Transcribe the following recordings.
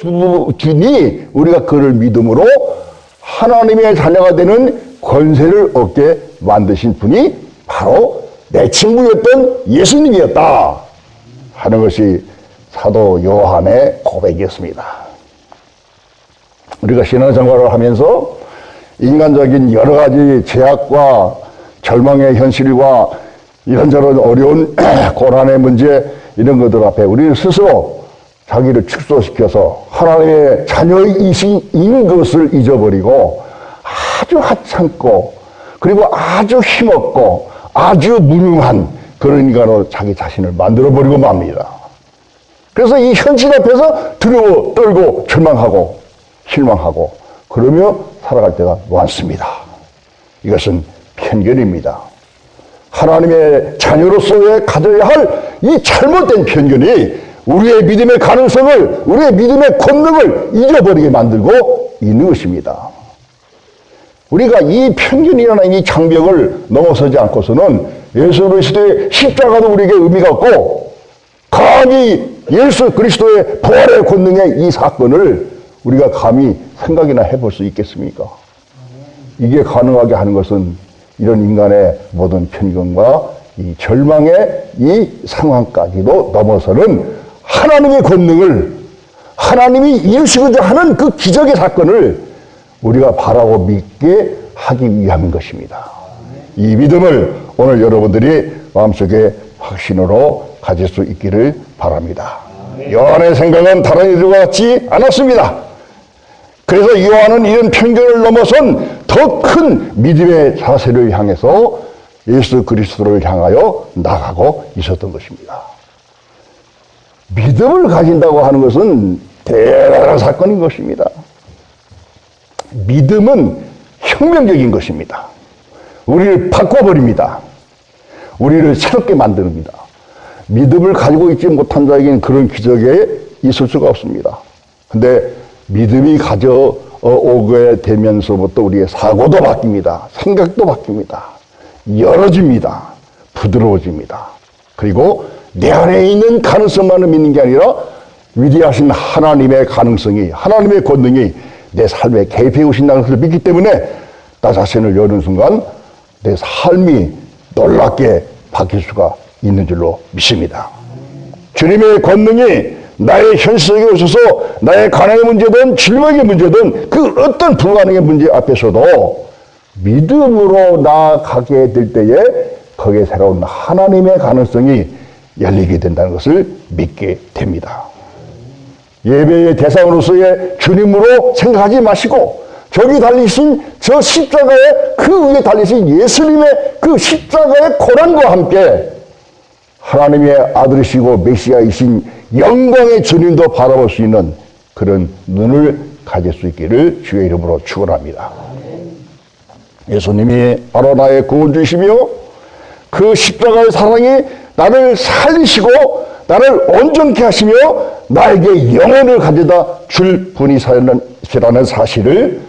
주- 주니 우리가 그를 믿음으로 하나님의 자녀가 되는 권세를 얻게 만드신 분이 바로 내 친구였던 예수님이었다 하는 것이 사도 요한의 고백이었습니다. 우리가 신앙생활을 하면서 인간적인 여러 가지 제약과 절망의 현실과 이런저런 어려운 고난의 문제 이런 것들 앞에 우리는 스스로 자기를 축소시켜서 하나님의 자녀이신 것을 잊어버리고 아주 하찮고 그리고 아주 힘없고 아주 무능한 그런 인간으로 자기 자신을 만들어버리고 맙니다. 그래서 이 현실 앞에서 두려워 떨고 절망하고 실망하고 그러며 살아갈 때가 많습니다. 이것은 편견입니다. 하나님의 자녀로서의 가져야 할 이 잘못된 편견이 우리의 믿음의 가능성을, 우리의 믿음의 권능을 잊어버리게 만들고 있는 것입니다. 우리가 이 편견이라는 이 장벽을 넘어서지 않고서는 예수 그리스도의 십자가도 우리에게 의미가 없고 감히 예수 그리스도의 부활의 권능의 이 사건을 우리가 감히 생각이나 해볼 수 있겠습니까? 이게 가능하게 하는 것은 이런 인간의 모든 편견과 이 절망의 이 상황까지도 넘어서는 하나님의 권능을 하나님이 이루시고자 하는 그 기적의 사건을 우리가 바라고 믿게 하기 위함인 것입니다. 이 믿음을 오늘 여러분들이 마음속에 확신으로 가질 수 있기를 바랍니다. 요한의 생각은 다른 이들과 같지 않았습니다. 그래서 요한은 이런 편견을 넘어선 더 큰 믿음의 자세를 향해서 예수 그리스도를 향하여 나가고 있었던 것입니다. 믿음을 가진다고 하는 것은 대단한 사건인 것입니다. 믿음은 혁명적인 것입니다. 우리를 바꿔버립니다. 우리를 새롭게 만듭니다. 믿음을 가지고 있지 못한 자에게는 그런 기적에 있을 수가 없습니다. 근데 믿음이 가져오게 되면서부터 우리의 사고도 바뀝니다. 생각도 바뀝니다. 열어집니다. 부드러워집니다. 그리고 내 안에 있는 가능성만을 믿는 게 아니라 위대하신 하나님의 가능성이, 하나님의 권능이 내 삶에 개입해 오신다는 것을 믿기 때문에 나 자신을 여는 순간 내 삶이 놀랍게 바뀔 수가 있는 줄로 믿습니다. 주님의 권능이 나의 현실 속에 오셔서 나의 가난의 문제든 질병의 문제든 그 어떤 불가능의 문제 앞에서도 믿음으로 나아가게 될 때에 거기에 새로운 하나님의 가능성이 열리게 된다는 것을 믿게 됩니다. 예배의 대상으로서의 주님으로 생각하지 마시고 저기 달리신 저 십자가에 그 위에 달리신 예수님의 그 십자가의 고난과 함께 하나님의 아들이시고 메시아이신 영광의 주님도 바라볼 수 있는 그런 눈을 가질 수 있기를 주의 이름으로 축원합니다. 예수님이 바로 나의 구원주시며 그 십자가의 사랑이 나를 살리시고 나를 온전케 하시며 나에게 영혼을 가져다 줄 분이시라는 사실을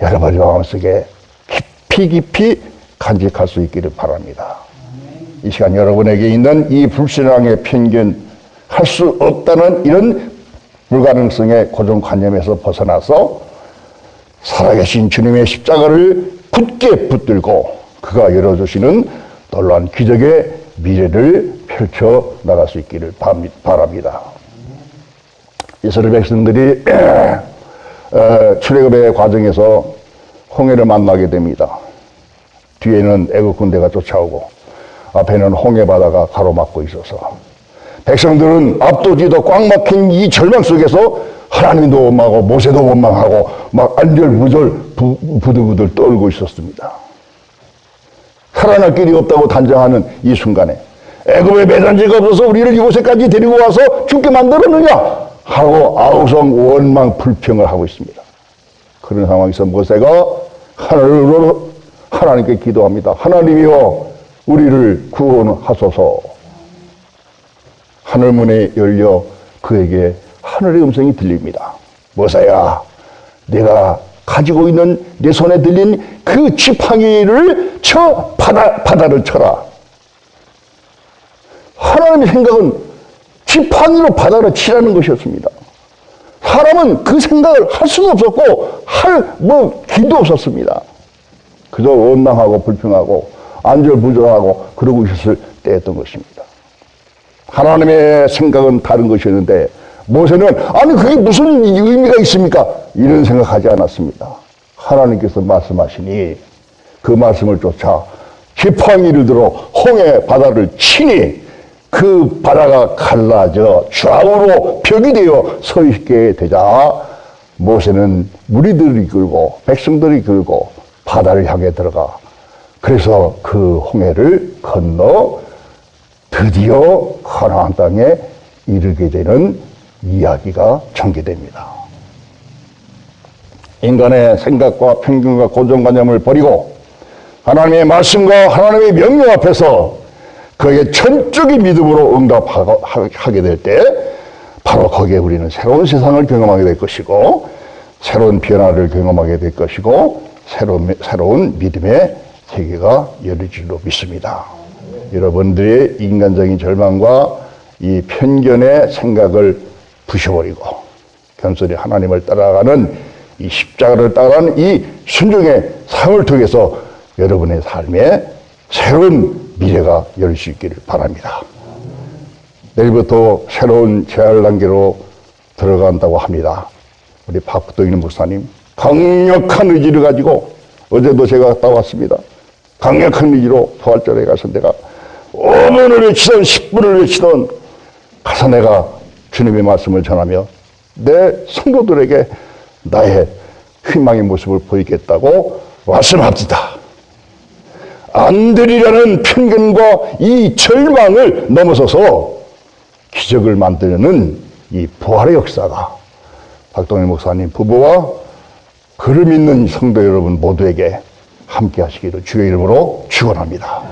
여러분의 마음속에 깊이 깊이 간직할 수 있기를 바랍니다. 이 시간 여러분에게 있는 이 불신앙의 편견, 할 수 없다는 이런 불가능성의 고정관념에서 벗어나서 살아계신 주님의 십자가를 굳게 붙들고 그가 열어주시는 놀라운 기적의 미래를 펼쳐 나갈 수 있기를 바랍니다. 이스라엘 백성들이 어, 출애굽의 과정에서 홍해를 만나게 됩니다. 뒤에는 애국 군대가 쫓아오고 앞에는 홍해 바다가 가로막고 있어서 백성들은 압도지도 꽉 막힌 이 절망 속에서 하나님도 원망하고 모세도 원망하고 막 안절부절 부, 부들부들 떨고 있었습니다. 살아날 길이 없다고 단정하는 이 순간에 애굽에 매단지가 없어서 우리를 이곳에까지 데리고 와서 죽게 만들었느냐 하고 아우성 원망 불평을 하고 있습니다. 그런 상황에서 모세가 하늘로 하나님께 기도합니다. 하나님이여 우리를 구원하소서. 하늘문에 열려 그에게 하늘의 음성이 들립니다. 모세야, 내가 가지고 있는 내 손에 들린 그 지팡이를 쳐 바다 바다를 쳐라. 하나님의 생각은 지팡이로 바다를 치라는 것이었습니다. 사람은 그 생각을 할 수도 없었고 할뭐 기도 없었습니다. 그저 원망하고 불평하고 안절부절하고 그러고 있었을 때였던 것입니다. 하나님의 생각은 다른 것이었는데 모세는 아니 그게 무슨 의미가 있습니까? 이런 생각하지 않았습니다. 하나님께서 말씀하시니 그 말씀을 쫓아 지팡이를 들어 홍해 바다를 치니 그 바다가 갈라져 좌우로 벽이 되어 서 있게 되자 모세는 무리들을 이끌고 백성들을 이끌고 바다를 향해 들어가 그래서 그 홍해를 건너 드디어 가나안 땅에 이르게 되는 이야기가 전개됩니다. 인간의 생각과 편견과 고정관념을 버리고 하나님의 말씀과 하나님의 명령 앞에서 그에게 전적인 믿음으로 응답하게 될 때 바로 거기에 우리는 새로운 세상을 경험하게 될 것이고 새로운 변화를 경험하게 될 것이고 새로운, 새로운 믿음의 세계가 열릴 줄로 믿습니다. 여러분들의 인간적인 절망과 이 편견의 생각을 부셔버리고 겸손히 하나님을 따라가는 이 십자가를 따라가는 이 순종의 삶을 통해서 여러분의 삶에 새로운 미래가 열릴 수 있기를 바랍니다. 내일부터 새로운 재활 단계로 들어간다고 합니다. 우리 박부동인 목사님 강력한 의지를 가지고 어제도 제가 갔다 왔습니다. 강력한 의지로 부활절에 가서 내가 5분을 외치던 10분을 외치던 가서 내가 주님의 말씀을 전하며 내 성도들에게 나의 희망의 모습을 보이겠다고 말씀합니다. 안 되리라는 편견과 이 절망을 넘어서서 기적을 만드는 이 부활의 역사가 박동일 목사님 부부와 그를 믿는 성도 여러분 모두에게 함께 하시기를 주의 이름으로 축원합니다.